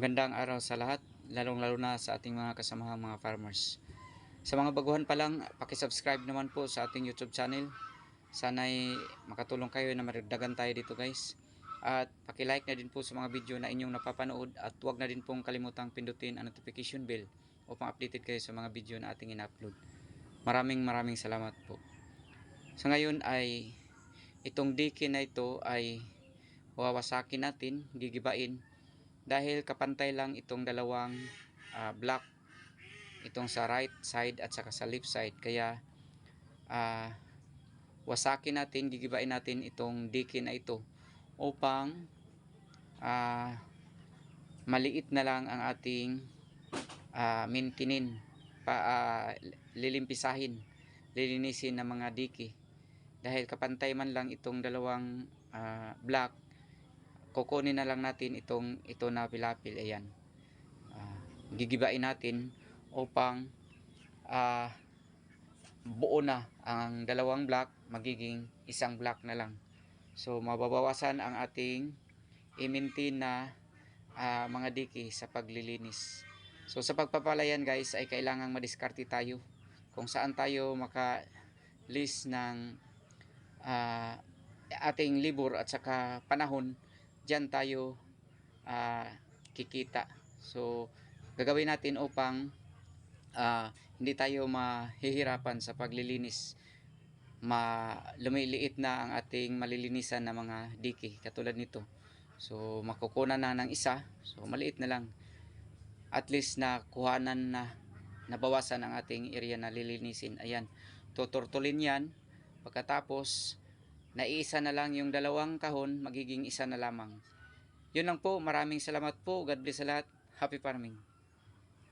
Magandang araw sa lahat, lalong-lalo na sa ating mga kasamahang mga farmers. Sa mga baguhan pa lang, paki-subscribe naman po sa ating YouTube channel. Sana'y makatulong kayo na maragdagan tayo dito guys. At paki-like na din po sa mga video na inyong napapanood at huwag na din pong kalimutang pindutin ang notification bell upang updated kayo sa mga video na ating in-upload. Maraming maraming salamat po. Sa ngayon ay itong diki na ito ay wawasakin natin, gigibain dahil kapantay lang itong dalawang ah, block. Itong sa right side at saka sa left side. Kaya ah, wasakin natin gigibain natin itong diki na ito upang ah, maliit na lang ang ating ah, mintinin pa ah, lilimpisahin lilinisin ng mga diki dahil kapantay man lang itong dalawang ah, block kukunin na lang natin itong ito na pilapil ayan. Ah, gigibain natin upang ah, buo na ang dalawang block magiging isang block na lang. So mababawasan ang ating i-maintain na ah, mga diki sa paglilinis. So sa pagpapalayan guys ay kailangang madiskarte tayo kung saan tayo maka list ng ah, ating libur at saka panahon dyan tayo ah, kikita. So, gagawin natin upang ah, hindi tayo mahihirapan sa paglilinis. Ma lumiliit na ang ating malilinisan na mga diki katulad nito. So, makukunan na ng isa. So, maliit na lang. At least na kuhanan na nabawasan ang ating area na lilinisin. Ayan. Tuturtulin yan. Pagkatapos, naiisa na lang yung dalawang kahon, magiging isa na lamang. Yun lang po, maraming salamat po. God bless sa lahat. Happy farming.